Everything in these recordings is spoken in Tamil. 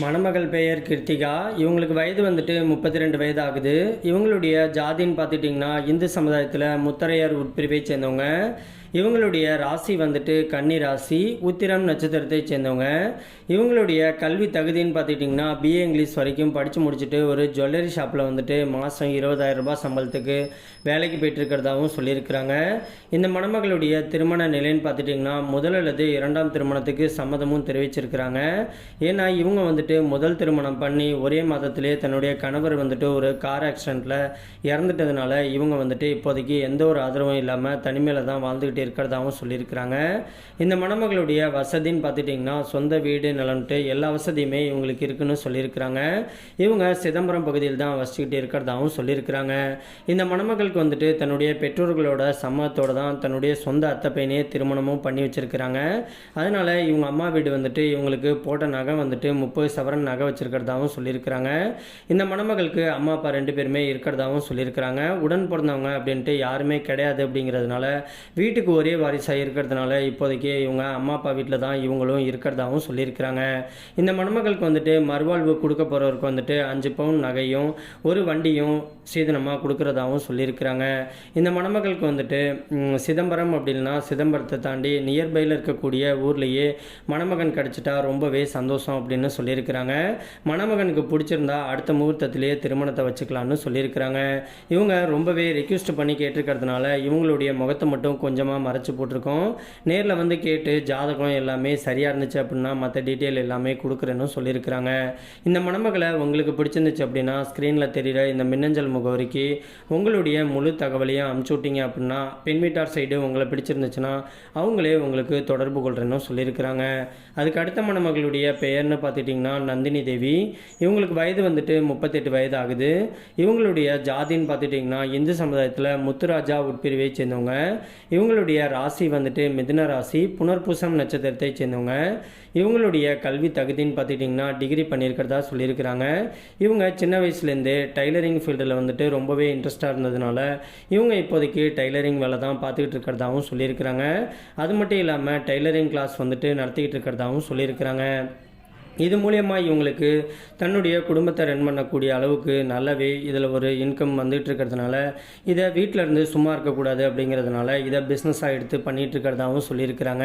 மணமகள் பெயர் கிருத்திகா. இவங்களுக்கு வயது வந்துட்டு முப்பத்தி ரெண்டு வயது ஆகுது இவங்களுடைய ஜாதின்னு பார்த்துட்டிங்கன்னா இந்து சமுதாயத்தில் முத்தரையர் உட்பிரிவை சேர்ந்தவங்க. இவங்களுடைய ராசி வந்துட்டு கன்னி ராசி உத்திரம் நட்சத்திரத்தை சேர்ந்தவங்க. இவங்களுடைய கல்வி தகுதின்னு பார்த்துக்கிட்டிங்கன்னா பிஏ இங்கிலீஷ் வரைக்கும் படித்து முடிச்சுட்டு ஒரு ஜுவல்லரி ஷாப்பில் வந்துட்டு மாதம் இருபதாயிரம் ரூபாய் சம்பளத்துக்கு வேலைக்கு போயிட்டுருக்கிறதாகவும் சொல்லியிருக்கிறாங்க. இந்த மணமகளுடைய திருமண நிலைன்னு பார்த்துட்டிங்கன்னா முதல் அல்லது இரண்டாம் திருமணத்துக்கு சம்மதமும் தெரிவிச்சிருக்கிறாங்க. ஏன்னா இவங்க வந்துட்டு முதல் திருமணம் பண்ணி ஒரே மாதத்திலே தன்னுடைய கணவர் வந்துட்டு ஒரு கார் ஆக்சிடெண்ட்டில் இறந்துட்டதுனால இவங்க வந்துட்டு இப்போதைக்கு எந்த ஒரு ஆதரவும் இல்லாமல் தனிமையில் தான் வாழ்ந்துக்கிட்டு இருக்கிறதாகவும் சொல்லியிருக்கிறாங்க. இந்த மணமகளுடைய வசதின்னு பார்த்துட்டிங்கன்னா சொந்த வீடு நலன்ட்டு எல்லா வசதியுமே இவங்களுக்கு இருக்குன்னு சொல்லியிருக்கிறாங்க. இவங்க சிதம்பரம் பகுதியில் தான் வசிச்சுக்கிட்டு இருக்கிறதாகவும் சொல்லியிருக்கிறாங்க. இந்த மணமகளுக்கு வந்துட்டு தன்னுடைய பெற்றோர்களோட சம்மத்தோடு தான் தன்னுடைய சொந்த அத்தை பையனே திருமணமும் பண்ணி வச்சிருக்கிறாங்க. அதனால இவங்க அம்மா வீடு வந்துட்டு இவங்களுக்கு போட்ட நகை வந்துட்டு முப்பது சவரன் நகை வச்சுருக்கிறதாகவும் சொல்லியிருக்கிறாங்க. இந்த மணமகளுக்கு அம்மா அப்பா ரெண்டு பேருமே இருக்கிறதாகவும் சொல்லியிருக்கிறாங்க. உடன் பிறந்தவங்க அப்படின்ட்டு யாருமே கிடையாது அப்படிங்கிறதுனால வீட்டுக்கு ஒரே வாரிசாக இருக்கிறதுனால இப்போதைக்கு இவங்க அம்மா அப்பா வீட்டில் தான் இவங்களும் இருக்கிறதாகவும் சொல்லியிருக்கிறாங்க. இந்த மணமகளுக்கு வந்துட்டு மறுவாழ்வு கொடுக்க போகிறவருக்கு வந்துட்டு அஞ்சு பவுன் நகையும் ஒரு வண்டியும் சீதனமாக கொடுக்குறதாகவும் சொல்லியிருக்கிறாங்க. இந்த மணமகளுக்கு வந்துட்டு சிதம்பரம் அப்படின்னா சிதம்பரத்தை தாண்டி நியர்பையில் இருக்கக்கூடிய ஊர்லேயே மணமகன் கிடச்சிட்டா ரொம்பவே சந்தோஷம் அப்படின்னு சொல்லியிருக்கிறாங்க. மணமகனுக்கு பிடிச்சிருந்தா அடுத்த முகூர்த்தத்திலேயே திருமணத்தை வச்சுக்கலான்னு சொல்லியிருக்கிறாங்க. இவங்க ரொம்பவே ரெக்வஸ்ட் பண்ணி கேட்டிருக்கிறதுனால இவங்களுடைய முகத்தை மட்டும் கொஞ்சமாக மறைச்சி போட்டிருக்கோம். நேரில் வந்து கேட்டு ஜாதகம் எல்லாமே சரியாக இருந்துச்சு அப்படின்னா மற்ற டீட்டெயில் எல்லாமே கொடுக்குறேன்னு சொல்லியிருக்கிறாங்க. இந்த மணமகளை உங்களுக்கு பிடிச்சிருந்துச்சு அப்படின்னா ஸ்க்ரீனில் தெரிகிற இந்த மின்னஞ்சல் முகவரிக்கு உங்களுடைய முழு தகவலையும் அமுச்சு விட்டீங்க அப்படின்னா பெண் வீட்டார் சைடு உங்களை பிடிச்சிருந்துச்சுன்னா அவங்களே உங்களுக்கு தொடர்பு கொள்கிறேன்னு சொல்லியிருக்கிறாங்க. அதுக்கு அடுத்த மணமகளுடைய பெயர்னு பார்த்துட்டிங்கன்னா நந்தினி தேவி. இவங்களுக்கு வயது வந்துட்டு முப்பத்தெட்டு வயது ஆகுது. இவங்களுடைய ஜாதின்னு பார்த்துட்டிங்கன்னா இந்து சமுதாயத்தில் முத்துராஜா உட்பிரிவை சேர்ந்தவங்க. இவங்களுடைய ராசி வந்துட்டு மிதுன ராசி புனர்பூசம் நட்சத்திரத்தை சேர்ந்தவங்க. இவங்களுடைய கல்வி தகுதின்னு பார்த்துட்டிங்கன்னா டிகிரி பண்ணியிருக்கிறதா சொல்லியிருக்கிறாங்க. இவங்க சின்ன வயசுலேருந்தே டைலரிங் ஃபீல்டில் வந்துட்டு ரொம்பவே இன்ட்ரெஸ்டாக இருந்ததுனால இவங்க இப்போதைக்கு டைலரிங் வேலை தான் பார்த்துக்கிட்டு இருக்கிறதாகவும் சொல்லியிருக்கிறாங்க. அது மட்டும் இல்லாமல் டைலரிங் கிளாஸ் வந்துட்டு நடத்திக்கிட்டு இருக்கிறதாகவும் சொல்லியிருக்கிறாங்க. இது மூலயமா இவங்களுக்கு தன்னுடைய குடும்பத்தை ரன் பண்ணக்கூடிய அளவுக்கு நல்லாவே இதில் ஒரு இன்கம் வந்துட்டு இருக்கிறதுனால இதை வீட்டில் இருந்து சும்மா இருக்கக்கூடாது அப்படிங்கிறதுனால இதை பிஸ்னஸாக எடுத்து பண்ணிட்டு இருக்கிறதாகவும் சொல்லியிருக்கிறாங்க.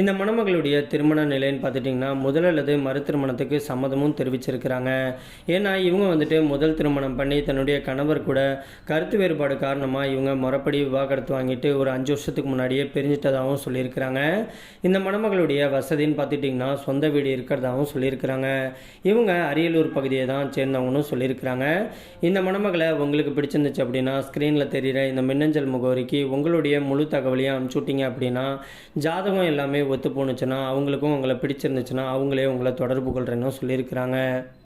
இந்த மணமகளுடைய திருமண நிலைன்னு பார்த்துட்டிங்கன்னா முதல் அல்லது மறு திருமணத்துக்கு சம்மதமும் தெரிவிச்சிருக்கிறாங்க. ஏன்னா இவங்க வந்துட்டு முதல் திருமணம் பண்ணி தன்னுடைய கணவர் கூட கருத்து வேறுபாடு காரணமாக இவங்க முறைப்படி விவாகரத்து வாங்கிட்டு ஒரு அஞ்சு வருஷத்துக்கு முன்னாடியே பிரிஞ்சிட்டதாகவும் சொல்லியிருக்கிறாங்க. இந்த மணமகளுடைய வசதின்னு பார்த்துட்டிங்கன்னா சொந்த வீடு இருக்கிறதாகவும் சொல்லியிருக்கிறாங்க. இவங்க அரியலூர் பகுதியை தான் சேர்ந்தவங்கன்னு சொல்லியிருக்கிறாங்க. இந்த மணமகளை உங்களுக்கு பிடிச்சிருந்துச்சு அப்படின்னா ஸ்க்ரீனில் தெரிகிற இந்த மின்னஞ்சல் முகவரிக்கு உங்களுடைய முழு தகவலையும் அனுப்பிச்சுட்டிங்க அப்படின்னா ஜாதகம் எல்லாமே ஒத்து போணுச்சுன்னா அவங்களுக்கும் உங்களை பிடிச்சிருந்துச்சுன்னா அவங்களே உங்களை தொடர்பு கொள்கிறேன்னு சொல்லியிருக்கிறாங்க.